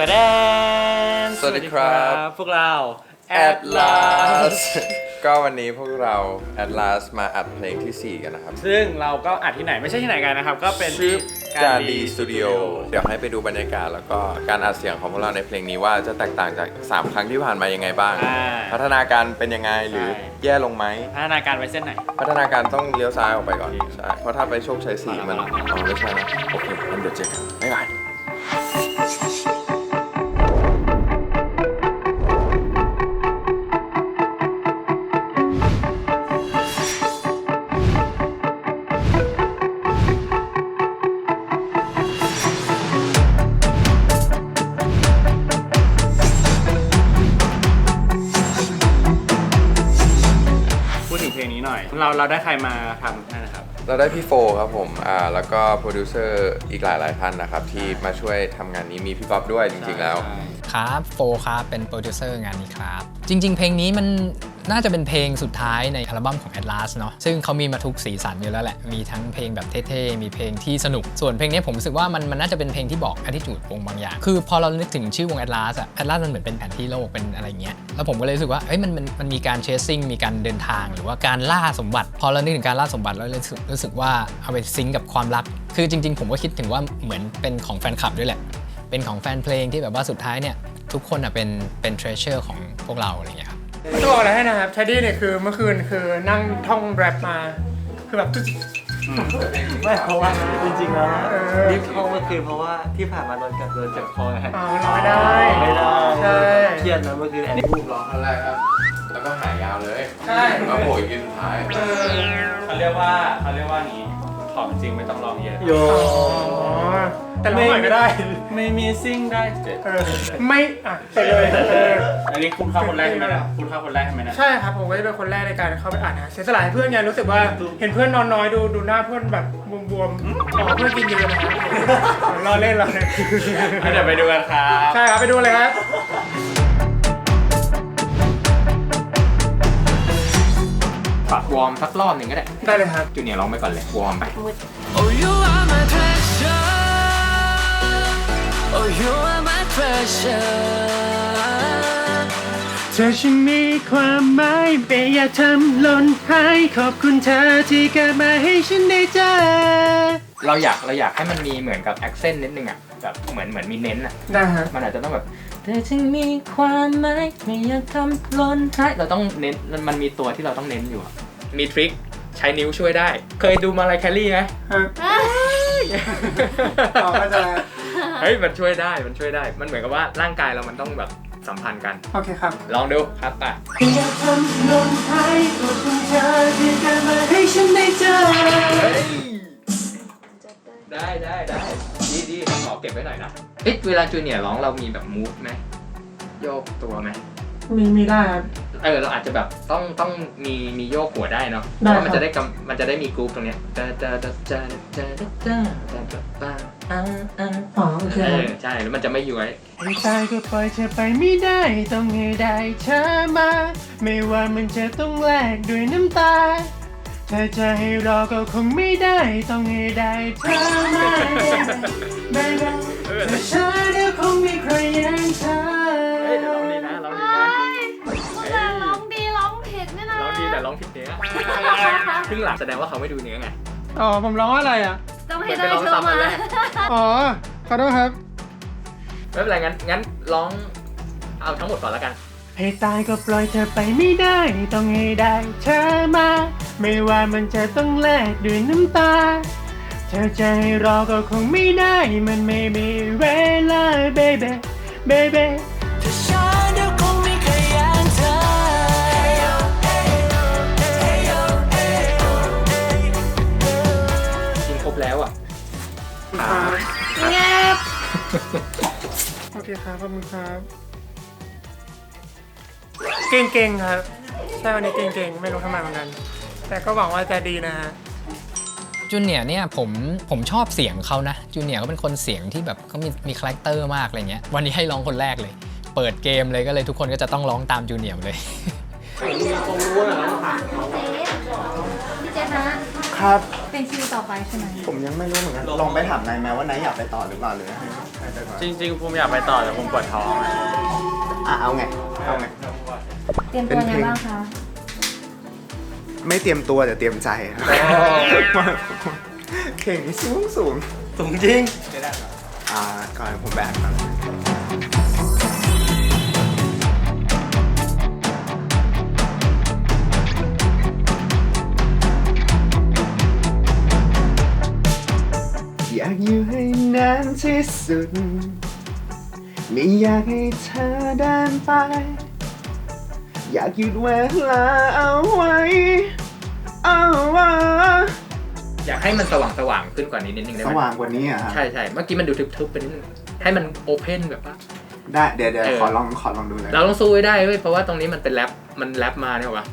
แต่แดนสวัสดีครับ พวกเรา At last ก็วันนี้พวกเรา At last มาอัดเพลงทีสี่ 4 กันนะครับ ซึ่งเราก็อัดที่ไหนไม่ใช่ที่ไหนกันนะครับ ก็เป็นชื่อที่การดีสตูดิโอเดี๋ยวให้ไปดูบรรยากาศ แล้วก็การอัดเสียงของพวกเราในเพลงนี้ว่าจะแตกต่างจาก 3 ครั้งที่ผ่านมายังไงบ้าง อ่า พัฒนาการเป็นยังไงหรือใช่แย่ลงไหม พัฒนาการไว้เส้นไหน พัฒนาการต้องเลี้ยวซ้ายออกไปก่อนโอเคใช่เพราะถ้าไปโชคชัยสี่มันอ่าอ๋อไม่ใช่นะโอเคงั้นเดี๋ยวเจอกันบ๊ายบาย เราเราได้ใครมาทำให้นะครับ เราได้พี่โฟครับผมอ่าแล้วก็โปรดิวเซอร์อีกหลายๆท่านนะครับ ที่มาช่วยทำงานนี้มีพี่ป๊อปด้วยจริง ๆ แล้ว ครับโฟครับเป็นโปรดิวเซอร์งานนี้ครับ จริง ๆ เพลงนี้มัน น่าจะเป็นเพลงสุดท้ายในอัลบั้มของ Atlas เนาะซึ่งเขามีมาทุกสีสันอยู่แล้วแหละ มีทั้งเพลงแบบเท่ๆ มีเพลงที่สนุก ส่วนเพลงนี้ผมรู้สึกว่ามันมันน่าจะเป็นเพลงที่บอก attitude วงบางอย่าง คือพอเรานึกถึงชื่อวง Atlas อะ Atlas มันเหมือนเป็นแผนที่โลกเป็นอะไรเงี้ย แล้วผมก็เลยรู้สึกว่าเอ้ยมันมันมันมีการ chasing มีการเดินทาง หรือว่าการล่าสมบัติ พอเรานึกถึงการล่าสมบัติแล้วรู้สึกรู้สึกว่าเอาไปซิงกับความรัก คือจริง ๆ ผมก็คิดถึงว่าเหมือนเป็นของแฟนคลับด้วยแหละ เป็นของแฟนเพลงที่แบบว่าสุดท้ายเนี่ยทุกคนอะเป็นเป็น treasure ของพวกเราอะไรเงี้ยครับ จะบอกอะไรให้นะครับชาดี้เนี่ยคือเมื่อคืนคือนั่งท่องแรปมา คือแบบตุ๊ดไม่เพราะว่าจริงๆแล้วเออรีบเข้าเมื่อคืนเพราะว่าที่ผ่านมาโดนกัดโดนเจ็บคอไงอ่ามันร้องไม่ได้ ไม่ได้ใช่ เครียดนะเมื่อคืนแอนนี่พูดร้องอะไรครับ แล้วก็หายยาวเลยใช่มาโผล่อีกทีสุดท้าย เออเขาเรียกว่าเขาเรียกว่านี้ ของจริงไม่ต้องลองเยอะ โยอ๋อแต่ร้องหน่อยก็ได้ ไม่มีซิ่งได้เจ็ดเออไม่อะไปเลยเอออันนี้คุณเข้าคนแรกใช่ไหมนะคุณเข้าคนแรกใช่ไหมนะ ใช่ครับผมก็จะเป็นคนแรกในการเข้าไปอ่านนะเสียสละให้เพื่อนไงรู้สึกว่าเห็นเพื่อนนอนน้อยดูดูหน้าเพื่อนแบบบวมๆอ๋อเพื่อนกินเยอะนะครับรอเล่นรอเล่น เดี๋ยวไปดูกันครับ ใช่ครับ ไปดูเลยครับ ฝากวอร์มสักรอบหนึ่งก็ได้ ได้เลยครับจูเนียร์ร้องไปก่อนเลยวอร์มไป Oh, you are my treasure. Oh, you are my treasure. เธอฉันมีความหมายไม่อยากทำหล่นหายขอบคุณเธอที่เกิดมาให้ฉันได้เจอ เราอยากเราอยากให้มันมีเหมือนกับแอคเซนต์นิดนึงอะแบบเหมือนเหมือนมีเน้นอะได้ฮะมันอาจจะต้องแบบเธอจึงมีความหมายไม่อยากทำหล่นหายเราต้องเน้นมันมันมีตัวที่เราต้องเน้นอยู่อะมีทริคใช้นิ้วช่วยได้ เคยดูมาลายแคลรี่ไหมฮะต่อก็จะเฮ้ยมันช่วยได้มันช่วยได้ มันเหมือนกับว่าร่างกายเรามันต้องแบบสัมพันธ์กัน โอเคครับ ลองดูครับป่ะอยากทำหล่นหาย ได้เจอได้ได้ได้ดีดีขอเก็บไว้หน่อยนะ เอ๊ะเวลาจูเนียร์ร้องเรามีแบบมูฟไหมโยกตัวไหมมีมีได้ครับ เออเราอาจจะแบบต้องต้องมีมีโยกหัวได้เนาะเพได้ราะว่ามันครับจะได้กำมันจะได้มีกรุ๊ปตรงเนี้ยจ้าจ้าจ้าจ้าจ้าจ้าจ้าจ้าจ้าอ่าอ่าอ๋อโอเคเอครับอใช่แล้วมันจะไม่ย้วยให้ตายก็ปล่อยเธอไปไม่ได้ ต้องให้ได้เธอมา ไม่ว่ามันจะต้องแลกด้วยน้ำตา เธอจะให้รอก็คงไม่ได้ต้องให้ได้เธอมา Baby แต่ฉันเดี๋ยวคงมีใครอย่งเธอเฮ้ยเดี๋ยวร้องดีนะร้องดีนะพวกเราร้องดีร้องผิดเนี่ยนะร้องดีแต่ร้องผิดเนื้อครึ่งหลังแสดงว่าเขาไม่ดูเนื้อไงอ๋อผมร้องอะไรอะต้องให้ได้เธอซ้ำอัมานแรกอ๋อขอโทษครับไม่เป็นไรงั้นงั้นร้องเอาทั้งหมดก่อนแล้วกัน ให้ตายก็ปล่อยเธอไปไม่ได้ ต้องให้ได้เธอมา ไม่ว่ามันจะต้องแลกด้วยน้ำตา เธอจะให้รอก็คงไม่ได้ มันไม่มีเวลา baby baby แต่ฉันเดี๋ยวคงมีใครอย่างเธอ กินครบแล้วอะเงียบโอเคครับขอบคุณครับ เก่งๆครับ ใช่วันนี้เก่งๆ ไม่รู้ทำไมเหมือนกัน แต่ก็หวังว่าจะดีนะฮะ จูเนียร์เนี่ยผมผมชอบเสียงเขานะจูเนียร์เขาเป็นคนเสียงที่แบบเขามีมีคาแรคเตอร์มากอะไรเงี้ยวันนี้ให้ร้องคนแรกเลย เปิดเกมเลยก็เลยทุกคนก็จะต้องร้องตามจูเนียร์หมดเลย พี่เจษนะครับ เป็นคิวต่อไปใช่ไหมผมยังไม่รู้เหมือนกัน ลองไปถามนายแมวว่านายอยากไปต่อหรือเปล่าหรือให้ให้จริงๆภูมิอยากไปต่อแต่ภูมิปวดท้องอะเอาไง เอาไง เตรียมตัวไงบ้างคะ ไม่เตรียมตัวแต่เตรียมใจครับเข่งนี่สูงสูงสูงจริงอ่าก่อนผมแบกครับอยากอยู่ให้นานที่สุด ไม่อยากให้เธอเดินไป อยากหยุดเวลาเอาไว้ เอาไว้อยากให้มันสว่างสว่างๆขึ้นกว่านี้นิดนึงได้สไหมว่างกว่านี้อะครับใช่ใช่เมื่อกี้มันดูทึบๆไปนิดนึงให้มันโอเพนแบบว่า ได้เดี๋ยวเดี๋ยวเออ ขอลองขอลองดูเลยเราต้องสู้ให้ได้เว้ยเพราะว่าตรงนี้มันเป็นแรปมันแรปมาเนี่ยวะ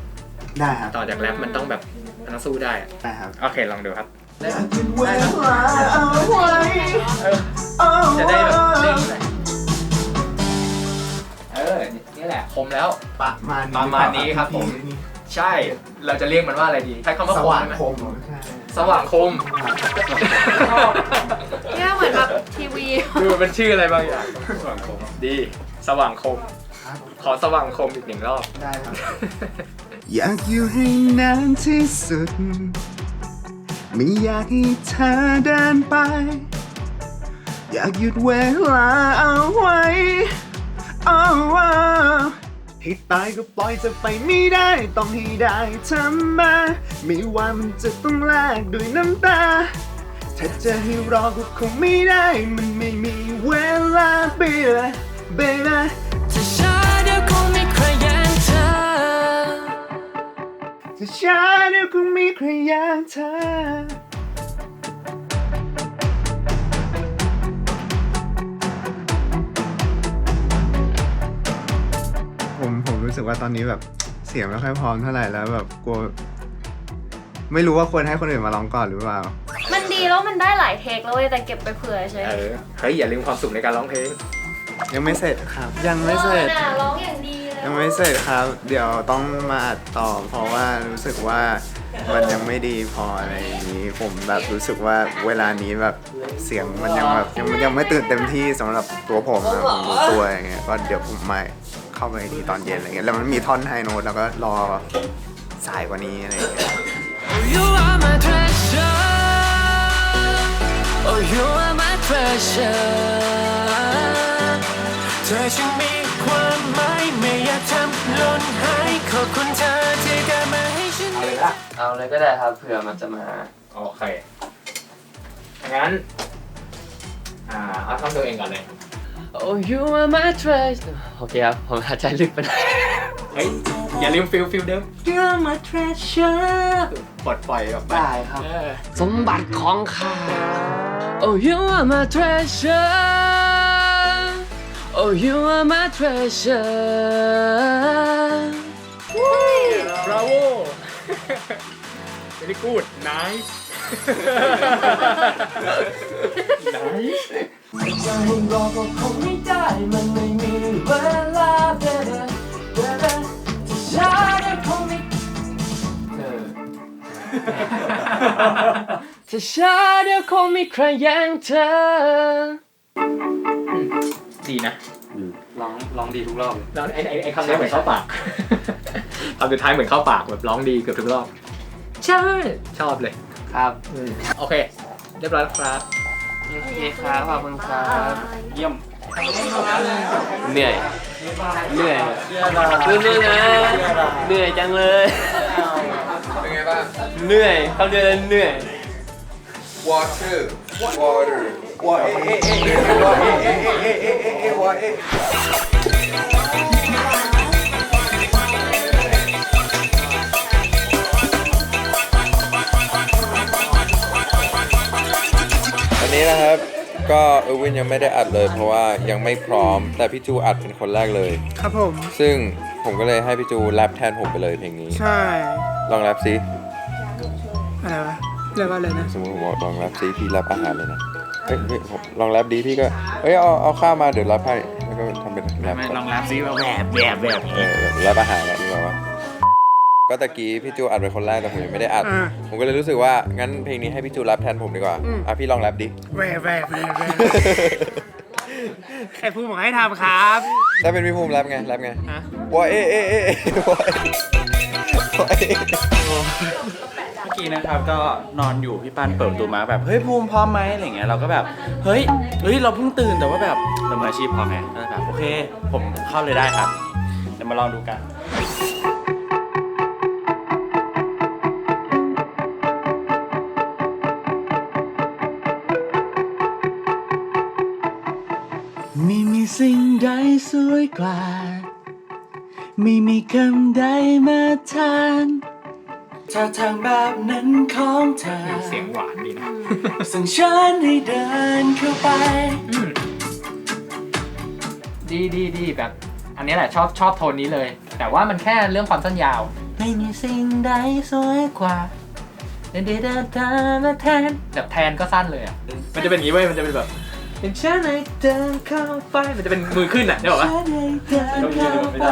ได้ครับต่อจากแรปมันต้องแบบมันต้องสู้ได้อะได้ครับโอเคลองดูครับอยากหยุดเวลาเอาไว้ เอาไว้จะได้แบบเด้งเลย นี่แหละคมแล้ว ประมาณนี้ประมาณนี้ครับผม ใช่เราจะเรียกมันว่าอะไรดีใช้คำว่าสคมว่างได้ไหมคมใช่ สว่างคม เนี่ยเหมือนแบบทีวี ดูเป็นชื่ออะไรบางอย่างสว่างคมดี สว่างคม ครับ ขอสว่างคมอีกหนึ่งรอบ ได้ครับ อยากอยู่ให้นานที่สุด ไม่อยากให้เธอเดินไป อยากหยุดเวลาเอาไว้ อาไว้ให้ตายก็ปล่อยจะไปไม่ได้ ต้องให้ได้เธอมาไม่ว่ามันจะต้องแลกด้วยน้ำตา ถ้าจะให้รอก็คงไม่ได้ มันไม่มีเวลา baby baby จะช้าเดี๋ยวคงไม่ใครแย่งเธอจะช้าเดี๋ยวคงมีใครอย่างเธอ รู้สึกว่าตอนนี้แบบเสียงไม่ค่อยพร้อมเท่าไหร่แล้วแบบกลัว ไม่รู้ว่าควรให้คนอื่นมาร้องก่อนหรือเปล่า มันดีแล้วมันได้หลายเทคแล้วเว้ยแต่เก็บไปเผื่อใช่เออเฮ้ยอย่าลืมความสุขในการร้องเพลง ยังไม่เสร็จครับ ยังไม่เสร็จออน่ะร้องอย่างดีเลยยังไม่เสร็จครับ เดี๋ยวต้องมาอัดต่อ เพราะว่ารู้สึกว่ามันยังไม่ดีพออะไรอย่างนี้ ผมแบบรู้สึกว่าเวลานี้แบบเสียงมันยังแบบยังยังไม่ตื่นเต็มที่สำหรับตัวผมนะผมรู้ตัวอย่างเงี้ยก็เดี๋ยวผมมา เข้าไปทีตอนเย็นอะไรเงี้ยแล้วมันมีท่อนไฮโน้ตแล้วก็รอสายกว่านี้อะไรอย่างเงี้ย You are my treasure Oh you are my treasure เธอช่างมีความหมายไม่อยากทำหล่นหายขอบคุณเธอที่เกิดมาให้ฉัน เอาเลยละเอาเลยก็ได้ครับเผื่อมันจะมาโอเคงั้น อ่าเอาท่อนตัวเองก่อนเลย Oh you are my treasure โอเคครับ ผมหายใจลึกไปหน่อยเฮ้ยอย่าลืมฟิลฟิลเดิม You are my treasure ปลดปล่อยออกไปได้ครับเออสมบัติของข้า Oh you are my treasure Oh you are my treasure bravo very good nice nice จะให้รอก็คงไม่ได้ มันไม่มีเวลาเด้อเด้อเด้อเด้อจะช้าได้คงไม่จะช้าเดี๋ยวคงมีใครแย่งเธอดีนะร้องร้องดีทุกรอบเลยแล้วไอ้ไอ้ไอ้คำนี้เหมือนเข้าปากคำสุดท้ายเหมือนเข้าปากแบบร้องดีเกือบทุกรอบ ใช่ ชอบเลย ครับ โอเค เรียบร้อยแล้วครับ โอเคครับขอบคุณครับเยี่ยมเหนื่อย เหนื่อยสู้ๆนะ เหนื่อยจังเลย เป็นไงบ้าง เหนื่อยเขาเดินเหนื่อย water water water เอ๊ะเอ๊ะเอ๊ะเอ๊ะ water เอ๊ะเอ๊ะเอ๊ะเอ๊ะเอ๊ะ water อั นนี้นะครับ ก็เออร์วินยังไม่ได้อัดเลย เพราะว่ายังไม่พร้อม แต่พี่จูอัดเป็นคนแรกเลย ครับผม ซึ่งผมก็เลยให้พี่จูแรปแทนผมไปเลยเพลงนี้ ใช่ ลองแรปซิอะไรวะเรียกว่าอะไรนะ สมมติผมบอกลองแรปซิพี่แรปอาหารเลยนะเฮ้ยเฮ้ยผมลองแรปดีพี่ก็เฮ้ยเอาเอาข้าวมาเดี๋ยวแรปให้แล้วก็ทำเป็นแรปไม่ก่อนลองแรปซิว่าแบบแบบแบบ เออแรปอาหารแหละนี่แบบว่า ก็ตะกี้พี่จูอัดเป็นคนแรกแต่ผมยังไม่ได้อัดผมก็เลยรู้สึกว่างั้นเพลงนี้ให้พี่จูแรปแทนผมดีกว่า อะพี่ลองแรปดิ แหวแหวแหวแหวไอ้พูดบอกให้ทำครับ ถ้าเป็นพี่ภูมิแรปไงแรปไงฮะวอเอเอเอเอวอเอวอเอเมื่อกี้นะครับก็นอนอยู่พี่ปานเปิดประตูมาแบบเฮ้ยภูมิพร้อมไหมอะไรเงี้ยเราก็แบบเฮ้ยเฮ้ยเราเพิ่งตื่นแต่ว่าแบบเรามืออาชีพพร้อมไงก็เลยแบบโอเค ผมเข้าเลยได้ครับเดี๋ยวมาลองดูกัน สิ่งใดสวยกว่า ไม่มีคำใดมาทานท่าทางแบบนั้นของเธอ เสียงหวานดีนะ สั่งฉันให้เดินเข้าไป ดีดีดีแบบ อันนี้แหละชอบชอบโทนนี้เลย แต่ว่ามันแค่เรื่องความสั้นยาว ไม่มีสิ่งใดสวยกว่าเดินเดินเดินเดินมาแทนแบบแทนก็สั้นเลยอะ มันจะเป็นอย่างนี้เว้ย มันจะเป็นแบบ เป็นฉันให้เดินเข้าไปมันจะเป็นมือขึ้นอะเดี๋ยวบอกว่าฉันให้เดินเข้าไป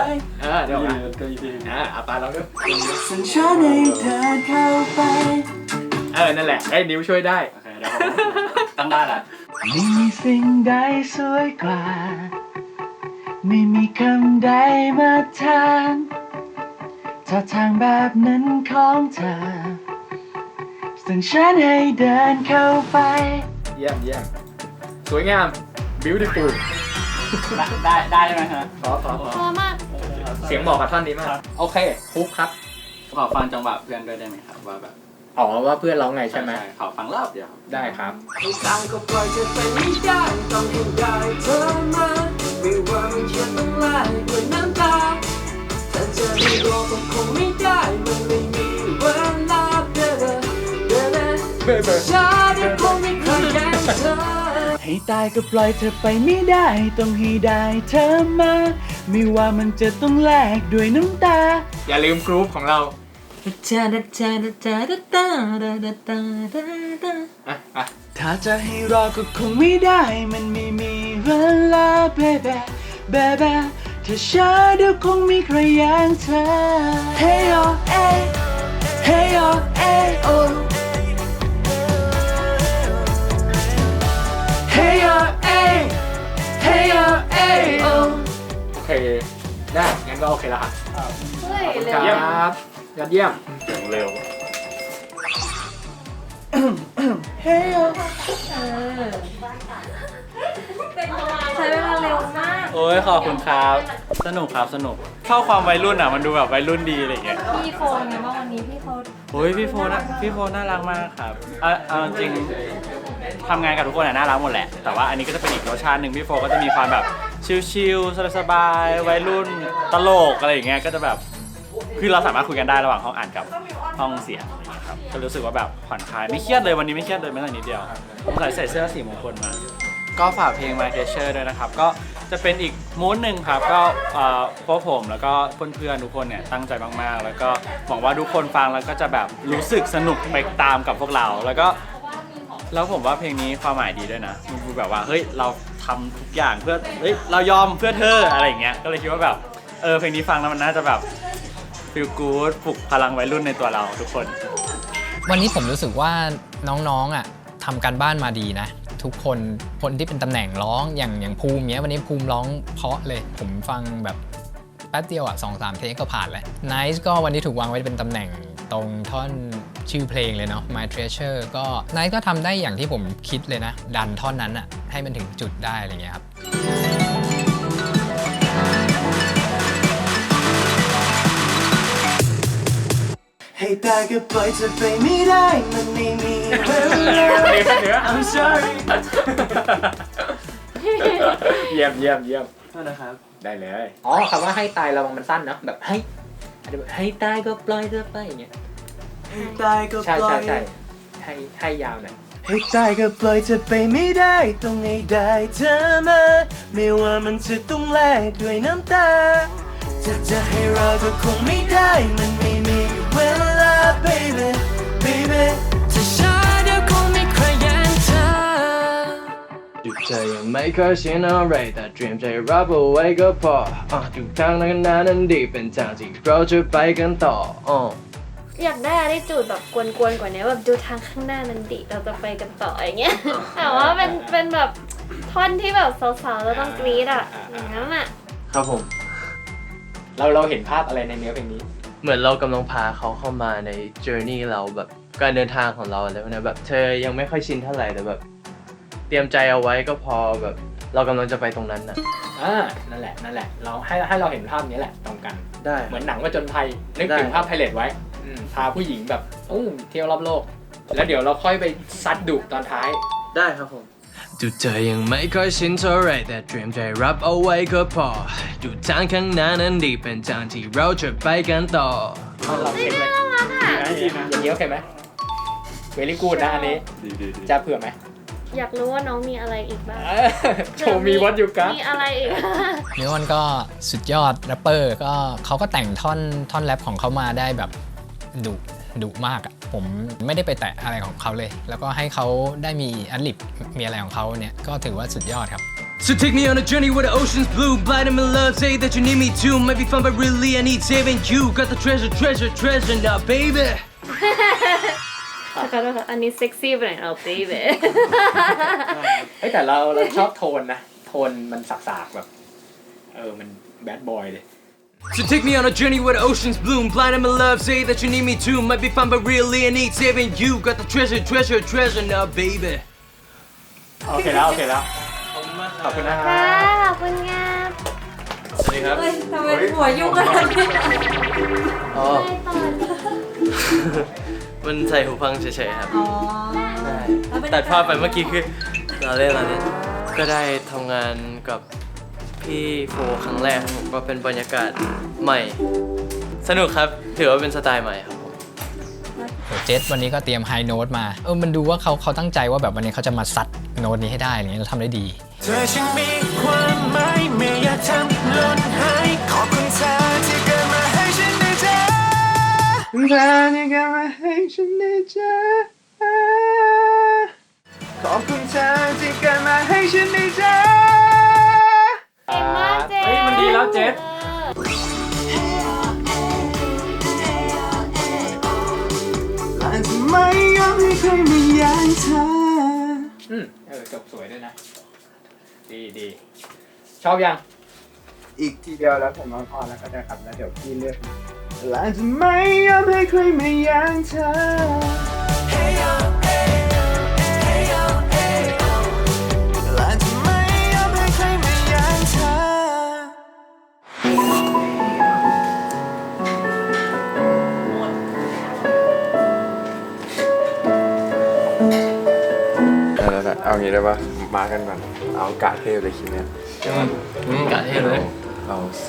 เออเดี๋ยวบอกว่าอ่าอาปาเราด้วยสั่งฉันให้เดินเข้าไปเออนั่นแหละได้นิ้วช่วยได้โอเคเดี๋ยวผมตั้งได้ละไม่มีสิ่งใดสวยกว่า ไม่มีคำใดมาทานท่าทางแบบนั้นของเธอสั่งฉันให้เดินเข้าไป เยี่ยมเยี่ยม สวยงาม beautiful ได้ได้ใช่ไหมฮะขอขอขอพอมาก เสียงเหมาะกับท่อนนี้มาก โอเคคุกครับ ขอฟังจังหวะเพื่อนด้วยได้ไหมครับว่าแบบอ๋อว่าเพื่อนร้องไงใช่ไหมขอฟังรอบเดียวครับได้ครับให้ตายก็ปล่อยเธอไปไม่ได้ต้องให้ได้เธอมาไม่ว่ามันจะต้องไล่ด้วยน้ำตาแต่จะให้รอก็คงไม่ได้มันไม่มีเวลาเด้อเด้อเด้อฉันยังคงไม่เคยแย่งเธอ ให้ตายก็ปล่อยเธอไปไม่ได้ ต้องให้ได้เธอมา ไม่ว่ามันจะต้องแลกด้วยน้ำตา อย่าลืมกรุ๊ปของเราอะอะถ้าจะให้รอก็คงไม่ได้ มันไม่มีเวลา baby baby ถ้าช้าเดี๋ยวคงมีใครอย่างเธอ Hey oh hey Hey oh hey oh Hey oh hey Hey oh hey oh โอเค ได้ งั้นก็โอเคแล้วครับเฮ้ยเร็ควรับยอดเยี่ยมเสียงเร็ว Hey oh ใช้เวลาเร็วมาก โอ้ยขอบคุณครับ สนุกครับสนุก เข้าความวัยรุ่นอะมันดูแบบวัยรุ่นดีอะไรอย่างเงี้ย พี่โฟนไงบ้างวันนี้พี่เขาโอ้ยพี่โฟน่ะพี่โฟน่ารักมากครับเอาเอาจริง ทำงานกับทุกคนอะน่ารักหมดแหละ แต่ว่าอันนี้ก็จะเป็นอีกรสชาติหนึ่งพี่โฟก็จะมีความแบบชิลๆสบายๆวัยรุ่นตลกอะไรอย่างเงี้ยก็จะแบบคือเราสามารถคุยกันได้ระหว่างห้องอ่านกับห้องเสียงอะไรอย่างเงี้ยครับก็รู้สึกว่าแบบผ่อนคลายไม่เครียดเลยวันนี้ไม่เครียดเลยแม้แต่นิดเดียวผมใส่ใส่เสื้อสีมงคลมา ก็ฝากเพลง My Treasure ด้วยนะครับ ก็จะเป็นอีกมูดหนึ่งครับ ก็เอ่อพวกผมแล้วก็เพื่อนๆทุกคนเนี่ยตั้งใจมากๆ แล้วก็หวังว่าทุกคนฟังแล้วก็จะแบบรู้สึกสนุกไปตามกับพวกเรา แล้วก็ แล้วผมว่าเพลงนี้ความหมายดีด้วยนะมันคือแบบว่าเฮ้ยเราทำทุกอย่างเพื่อเฮ้ยเรายอมเพื่อเธออะไรอย่างเงี้ยก็เลยคิดว่าแบบเออเพลงนี้ฟังแล้วมันน่าจะแบบ feel good ปลุกพลังวัยรุ่นในตัวเราทุกคน วันนี้ผมรู้สึกว่าน้องๆอะทำการบ้านมาดีนะ ทุกคนคนที่เป็นตำแหน่งร้องอย่างอย่างภูมิเนี้ยวันนี้ภูมิร้องเพราะเลย ผมฟังแบบแป๊บเดียวอะสองสามเทคก็ผ่านแล้ว Nice ก็วันนี้ถูกวางไว้เป็นตำแหน่งตรงท่อน ชื่อเพลงเลยเนาะ My Treasure ก็ Nice ก็ทำได้อย่างที่ผมคิดเลยนะ ดันท่อนนั้นอะให้มันถึงจุดได้อะไรเงี้ยครับให้ตายก็ปล่อยเธอไปไม่ได้มันไม่มีเวลา I'm sorry เยี่ยมเยี่ยมเยี่ยมโทษนะครับ ได้เลย อ๋อคำว่าให้ตายระวังมันสั้นนะแบบให้อาจจะแบบให้ตายก็ปล่อยเธอไปอย่างเงี้ย ให้ตายก็ใช่ปล่อใช่ยใช่ให้ให้ยาวหน่อยให้ตายก็ปล่อยเธอไปไม่ได้ต้องให้ได้เธอมาไม่ว่ามันจะต้องแลกด้วยน้ำตาจะจะให้รอก็คงไม่ได้มันไม่มีเวลา baby baby จะช้าเดี๋ยวคงไม่ใครแย่งเธอดูเธอยังไม่เคยชินอะไรแต่เตรียมใจรับเอาไว้ก็พออะทุกทางนั้นนั้นดีเป็นทางที่เราจะไปกันต่ออะ อยากได้อะไรจูดแบบกวนๆกว่านี้แบบดูทางข้างหน้านั้นดิเราจะไปกันต่ออย่างเงี้ย แต่ว่าเป็นเป็นแบบท่อนที่แบบสาวๆแล้วต้องกรี๊ดอะอย่างนั้นอะครับผม เราเราเห็นภาพอะไรในเนื้อเพลงนี้ เหมือนเรากำลังพาเขาเข้ามาใน journey เราแบบการเดินทางของเราอะไรพวกนี้แบบเธอยังไม่ค่อยชินเท่าไหร่แต่แบบ เตรียมใจเอาไว้ก็พอแบบ เรากำลังจะไปตรงนั้นนะอ่า นั่นแหละ นั่นแหละ เราให้ให้เราเห็นภาพนี้แหละตรงกัน ได้ เหมือนหนังว่าจนภัยนึกถึงได้ภาพไพเรตไว้ อืมพาผู้หญิงแบบอู้เที่ยวรอบโลก แล้วเดี๋ยวเราค่อยไปซัดดุตอนท้าย ได้ครับผมดูเธอยังไม่ค่อยชินเท่าไรแต่เตรียมใจรับเอาไว้ก็พออยู่ทางข้างหน้านั้นดีเป็นทางที่เราจะไปกันต่อเราเช็คเลยน่ารักอะอย่างนี้โอเคไหมเวลี่กูดนะอันนี้จะเผื่อไหมอยากรู้ว่าน้องมีอะไรอีกบ้างเออโชว์มีวัดอยู่กับมีอะไรอีก นิวอนก็สุดยอดแรปเปอร์ก็เขาก็แต่งท่อนท่อนแรปของเขามาได้แบบ ดุดุมากอะผมไม่ได้ไปแตะอะไรของเขาเลย แล้วก็ให้เขาได้มีอัลลิปมีอะไรของเขาเนี่ยก็ถือว่าสุดยอดครับ So take me on a journey where the ocean's blue Blind in love, say that you need me too Might be fun but really I need saving you Got the treasure, treasure, treasure now baby ขอโทษค่ะอันนี้เซ็กซี่ไปไหนเรา baby เฮ้ยแต่เราเราชอบโทนนะ โทนมันสากๆแบบ เออ มันแบดบอยเลย So take me on a journey where the oceans bloom Blind in love, say that you need me too Might be fun but really I need saving you Got the treasure, treasure, treasure now baby โอเคแล้ว โอเคแล้ว ขอบคุณนะครัค่ะบขอบคุณงามสวัสดีครับ เฮ้ยทำไมหัวยุ่งขนาดนี้อ๋อได้ตอนมันใส่หูฟังเฉยๆครับ อ๋อตัดภาพไปเมื่อกี้คือเราเล่นเราเล่นก็ได้ทำงานกับ พี่โฟครั้งแรกครับผมก็เป็นบรรยากาศใหม่ สนุกครับ ถือว่าเป็นสไตล์ใหม่ครับผมเจสวันนี้ก็เตรียมไฮโน้ตมา เออ มันดูว่าเขาเขาตั้งใจว่าแบบวันนี้เขาจะมาซัดโน้ตนี้ให้ได้อะไรเงี้ยเราทำได้ดี เธอช่างมีความหมายไม่อยากทำหล่นหายขอบคุณเธอที่เกิดมาให้ฉันได้เจอคุณเธอที่เกิดมาให้ฉันได้เจอขอบคุณเธอที่เกิดมาให้ฉันได้เจอ เก่งมากเจ๊เฮ้ยมันดีแล้วเจสและจะไม่ยอมให้ใครมาแย่งเธอ อืมเออจบสวยด้วยนะ ดีดีชอบยัง อีกทีเดียวแล้วผมร้องพอแล้วก็ได้ครับแล้วเดี๋ยวพี่เลือกและจะไม่ยอมให้ใครมาแย่งเธอและ แล้วแต่เอางี้ได้ปะมากันก่อนเอากาเทพเลยคิดเนี่ยอืมกะเท่เลยเอา C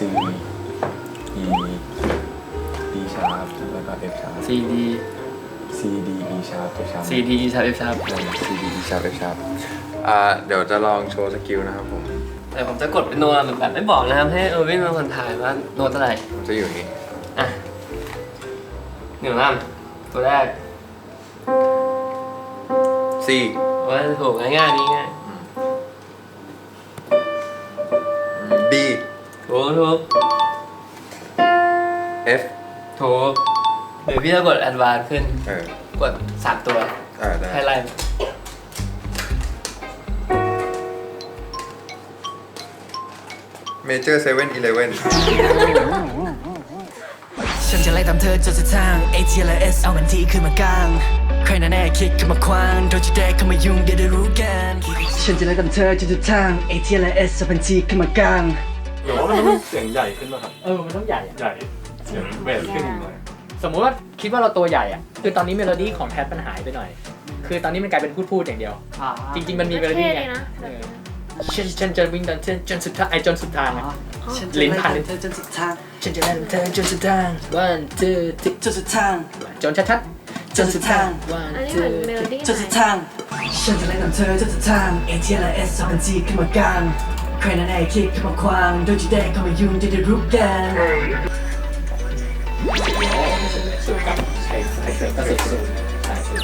E D sharp แล้วก็ F sharp C D C D E sharp F sharp C D E ชาร์ F ชาร์ C D E sharp F sharp อ่าเดี๋ยวจะลองโชว์สกิลนะครับผมแต่ผมจะกดเป็นโน้ตแบบไม่บอกนะครับให้เออร์วินเป็นคนถ่ายว่าโน้ตอะไรผมจะอยู่อย่างนี้อะหนึ่งล่ามตัวแรก C ว่าถูกง่ายๆนี้ง่าย B ถูกถูก F ถูกเดี๋ยวพี่จะกดแอดวานซ์ขึ้น เออ กดสามตัวอ่าได้ให้ไล่เมเจอร์เซเว่นอีเลเว่นฉันจะไล่ตามเธอจนสุดทาง ATLS เอามันทีขึ้นมากลาง ใครแน่คิดขึ้นมาควางโดนจะแดกเข้ามายุ่งเดี๋ยวได้รู้กันฉันจะไล่ตามเธอจนสุดทาง ATLS เอามันทีขึ้นมากลางหรือว่ามันต้องเสียงใหญ่ขึ้นป่ะครับเออมันต้องใหญ่อะใหญ่เสียงเบสขึ้นหน่อยสมมุติว่าคิดว่าเราตัวใหญ่อะคือตอนนี้เมโลดี้ของแพทมันหายไปหน่อย คือตอนนี้มันกลายเป็นพูดพูดๆอย่างเดียว จริง ๆ มันมีเมโลดี้ไงนะฉันฉันจะวิ่งดันจนจนสุดทางไอจนสุดทางอะลิ้นพันเธอจนสุดทางฉันจะไล่เธอจนสุดทาง one two three จนสุดทางจนชัดๆ จนสุดทาง one อันนี้เหมือน two เมโลดี้จนสุดทาง ฉันจะไล่ตามเธอจนสุดทาง ATLS เอามันทีขึ้นมากลางใครแน่ๆคิดขึ้นมาควาง โดนจะแดกเข้ามายุ่งเดี๋ยวได้รู้กันสุดกับใครใครเสร็จก็สุดสุดใช่สุด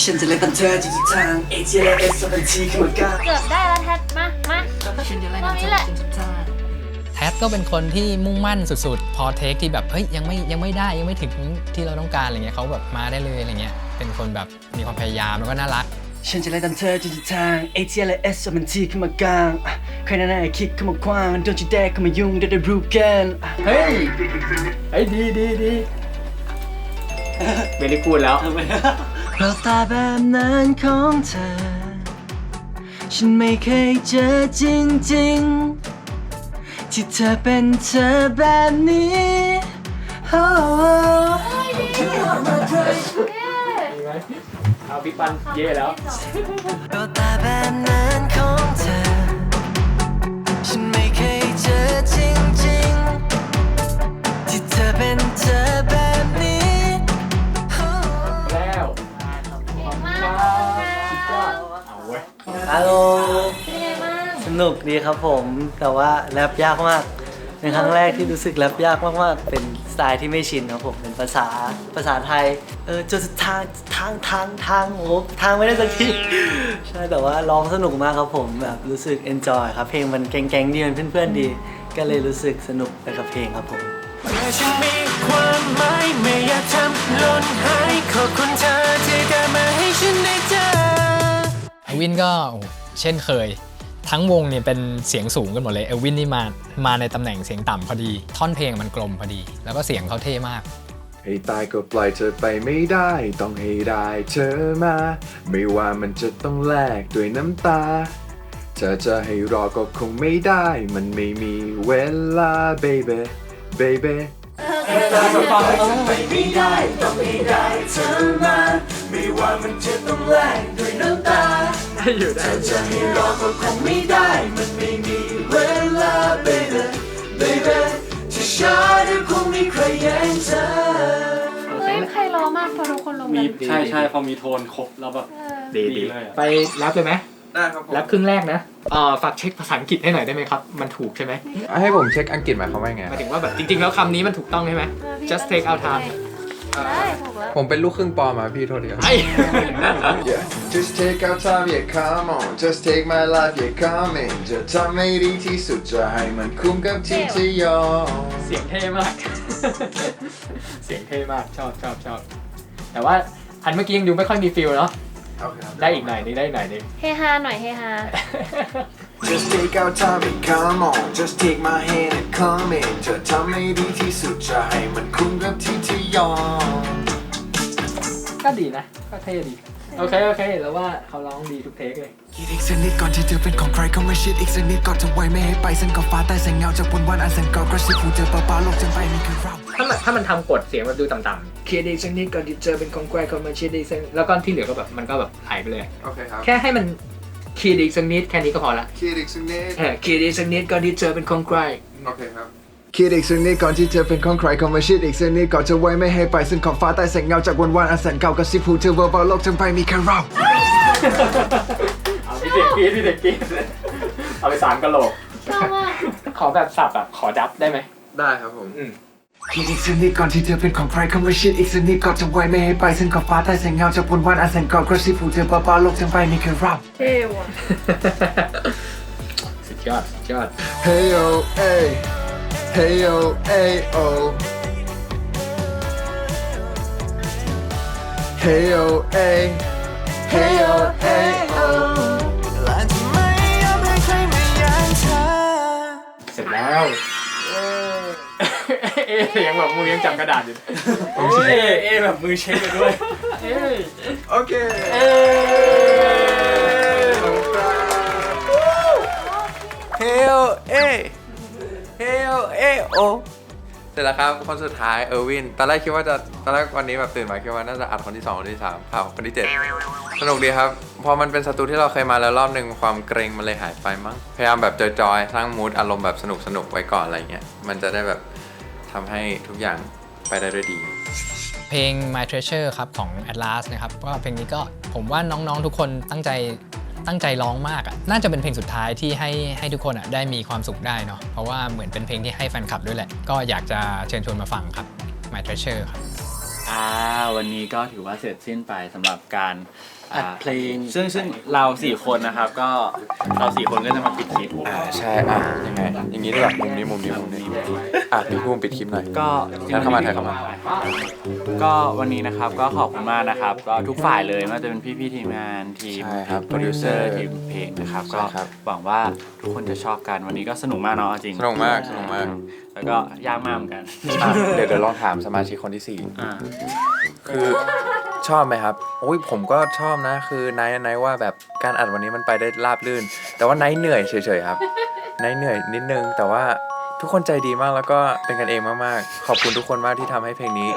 ฉันจะเล่นตามเธอจนสุดทาง ATLS เอามันทีขึ้นมากลางเกือบได้แล้วแทดมามารอบนี้แหละแทส ก็เป็นคนที่มุ่งมั่นสุดๆ พอเทคที่แบบเฮ้ยยังไม่ยังไม่ได้ยังไม่ถึงที่เราต้องการอะไรเงี้ยเขาแบบมาได้เลยอะไรเงี้ยเป็นคนแบบมีความพยายามแล้วก็น่ารักฉันจะไล่ตามเธอจนถึงทาง ATLS มันทีขึ้นมากลางอะใครนั่นน่ะคิดเข้ามาคว้างโดนจีแดกเข้ามายุ่งเดี๋ยวได้รู้กันอะเฮ้ยเฮ้ยดีดีดีเบลิกูดแล้วเพราะตาแบบนั้นของเธอ ฉันไม่เคยเจอจริงๆ ที่เธอเป็นเธอแบบนี้โอ้เอาพี่ปันเย่แล้วเพราะตาแบบนั้นของเธอ ฉันไม่เคยเจอจริงๆ ที่เธอเป็นเธอแบบนี้ แล้วเก่งมากเอาเว้ย ฮัลโหลเป็ นไงบ้างสนุกดีครับผม แต่ว่าแรปยากมาก เป็นครั้งแรกที่รู้สึกแรปยากมากๆ เป็นสไตล์ที่ไม่ชินครับผม เป็นภาษาภาษาไทย เออจนสุดทางทางทางทางโอ้โหทางไม่ได้สักที ใช่ แต่ว่าร้องสนุกมากครับผม แบบรู้สึก enjoy ครับ เพลงมันแก๊งๆดีมันเพื่อนๆดี ก็เลยรู้สึกสนุกไปกับเพลงครับผมฉันมีความหมายไม่อยากทำหล่นหายขอบคุณเธอที่เกิดมาให้ฉันได้เจอเอลวินก็โอ้โหเช่นเคย ทั้งวงเนี่ยเป็นเสียงสูงกันหมดเลยเอลวินนี่มามาในตำแหน่งเสียงต่ำพอดี ท่อนเพลงมันกลมพอดี แล้วก็เสียงเขาเท่มากให้ตายก็ปล่อยเธอไปไม่ได้ ต้องให้ได้เธอมา ไม่ว่ามันจะต้องแลกด้วยน้ำตา เธอจะให้รอก็คงไม่ได้ มันไม่มีเวลา baby baby เฮ้ยใครร้องมากพอทุกคนลงมีนใช่ใช่พอมีโทนครบแล้วแบบ เออดีดีเลยอะ ไปรับเลยไหมได้ครับผม รับครึ่งแรกนะเอ่อฝากเช็คภาษาอังกฤษให้หน่อยได้ไหมครับ มันถูกใช่ไหมให้ผมเช็คอังกฤษหมายความว่าไงหมายถึงว่าแบบจริงๆ แล้วคำนี้มันถูกต้องใช่ไหม เออพี่ just take our time ได้ถูกแล้วผมเป็นลูกครึ่งปอมาพี่โทษทีครับ ไอ้ Yeah. Just take our time, yeah, come on. Just take my life, yeah, come in. จะทำให้ดีที่สุดจะให้มันคุ้มกับที่ที่ยอม เสียงเท่มาก เสียงเท่มากชอบชอบชอบ แต่ว่าอันเมื่อกี้ยังดูไม่ค่อยมีฟิลเนาะ ได้อีกหน่อยนึงได้อีกหน่อยนึง เฮฮาหน่อยเฮฮา Just take our time and come on Just take my hand and come in จะทำให้ดีที่สุดจะให้มันคุ้มกับที่ที่ ยอมก็ดีนะ ก็เท่ดี โอเค โอเค แล้วว่าเขาร้องดีทุกเทคเลย คิดอีกสักนิดก่อนที่เธอเป็นของใครเข้ามาชิดอีกสักนิดก่อนจะไว้ไม่ให้ไปเส้นขอบฟ้าใต้แสงเงาจากบนวันอันแสนเก่ากระซิบหูเธอเบาๆโลกจนไปนี่คือเรา ถ้ามันถ้ามันทำกดเสียงมันดูต่ำๆเคดีสักนิดก่อนที่เจอเป็นของแกรเข้ามาชิดอีกสักแล้วก็ที่เหลือก็แบบมันก็แบบหายไปเลย โอเคครับแค่ให้มันคีดอีกสักนิดแค่นี้ก็พอละคิดอีกสักนิดเออคีดอีกสักนิดก่อนที่เจอเป็นของแกรโอเคครับ คิดอีกสักนิดก่อนที่เธอเป็นของใครเข้ามาชิดอีกสักนิดก่อนจะไว้ไม่ให้ไปซึ่งขอบฟ้าใต้แสงเงาจากวันวันอันแสนเก่ากระซิบหูเธอเบาๆโลกจนไปมีแค่เราเอาพี่เด็กกีดพี่เด็กกีดเอาไปสามกะโหลก ชอบมากขอแบบสับแบบขอดับได้ไหม ได้ครับผมคิดอีกสักนิดก่อนที่เธอเป็นของใครเข้ามาชิดอีกสักนิดก่อนจะไว้ไม่ให้ไปเส้นขอบฟ้าใต้แสงเงาจากบนวันอันแสนเก่ากระซิบหูเธอเบาๆโลกจนไปนี่คือเรา เท่ว่ะ สุดยอดสุดยอด Hey yo, hey, hey yo, hey oh. Hey yo, hey, hey yo, hey oh. และทำไมยอมให้ใครมาอย่างเธอเสร็จแล้ว เอ๊ะยังแบบมือยังจับกระดาษอยู่โอ้ยเอแบบมือเช็คไปด้วย เอ๊ะ Okay. เฮลเอ เฮลเอโอเสร็จแล้วครับคนสุดท้ายเออร์วินตอนแรกคิดว่าจะตอนแรกวันนี้แบบตื่นมาคิดว่าน่าจะอัดคนที่2คนที่3ข่าวคนที่7สนุกดีครับพอมันเป็นสตูที่เราเคยมาแล้วรอบหนึ่งความเกรงมันเลยหายไปมั้งพยายามแบบจอยๆสร้างมูดอารมณ์แบบสนุกสนุกๆไว้ก่อนอะไรเงี้ยมันจะได้แบบทำให้ทุกอย่างไปได้ด้วยดี เพลง My Treasure ครับของ Atlas นะครับก็เพลงนี้ก็ผมว่าน้องๆทุกคนตั้งใจ ตั้งใจร้องมากอะน่าจะเป็นเพลงสุดท้ายที่ให้ให้ทุกคนอะได้มีความสุขได้เนาะเพราะว่าเหมือนเป็นเพลงที่ให้แฟนคลับด้วยแหละ ก็อยากจะเชิญชวนมาฟังครับ My Treasure ครับ อ่าวันนี้ก็ถือว่าเสร็จสิ้นไปสำหรับการ อัดเพลง ซึ่งซึ่งเราสี่คนนะครับ ก็เราสี่คนก็จะมาปิดคลิปอ่าใช่อะยังไงอย่างนี้ดีกว่ามุมนี้มุมนี้มุมนี้อะพี่ภูมิปิดคลิปหน่อยก็เชิญเข้ามาเชิญเข้ามา ก็วันนี้นะครับก็ขอบคุณมากนะครับ ก็ทุกฝ่ายเลยไม่ว่าจะเป็นพี่ๆทีมงานทีมใช่ครับโปรดิวเซอร์ทีมเพลงนะครับ ใช่ก็ครับ หวังว่าทุกคนจะชอบกันวันนี้ก็สนุกมากเนาะเอาจริงสนุกมากสนุกมากแล้วก็ยากมากเหมือนกันอะเดี๋ยวเดี๋ยวลองถามสมาชิกคนที่สี่อ่าคือ ชอบไหมครับโอ้ยผมก็ชอบนะ คือไนท์ไนท์ว่าแบบการอัดวันนี้มันไปได้ราบรื่น แต่ว่าไนท์เหนื่อยเฉยๆครับไนท์เหนื่อยนิดนึง แต่ว่าทุกคนใจดีมากแล้วก็เป็นกันเองมากๆ ขอบคุณทุกคนมากที่ทำให้เพลงนี้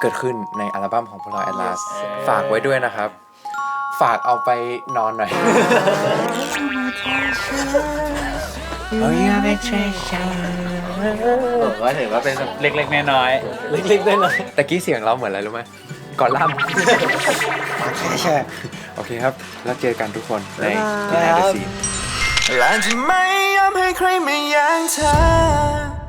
เกิดขึ้นในอัลบั้มของพวกเราแอดลาสฝากไว้ด้วยนะครับ ฝากเอาไปนอนหน่อยผมก็ถือว่าเป็นเล็กๆน้อยเล็กๆน้อยตะกี้เสียงเราเหมือนอะไรรู้ไหม ก่อนล่ำใช่โอเคครับ แล้วเจอกันทุกคนใน Behind the Scene และจะไม่ยอมให้ใครมาแย่งเธอ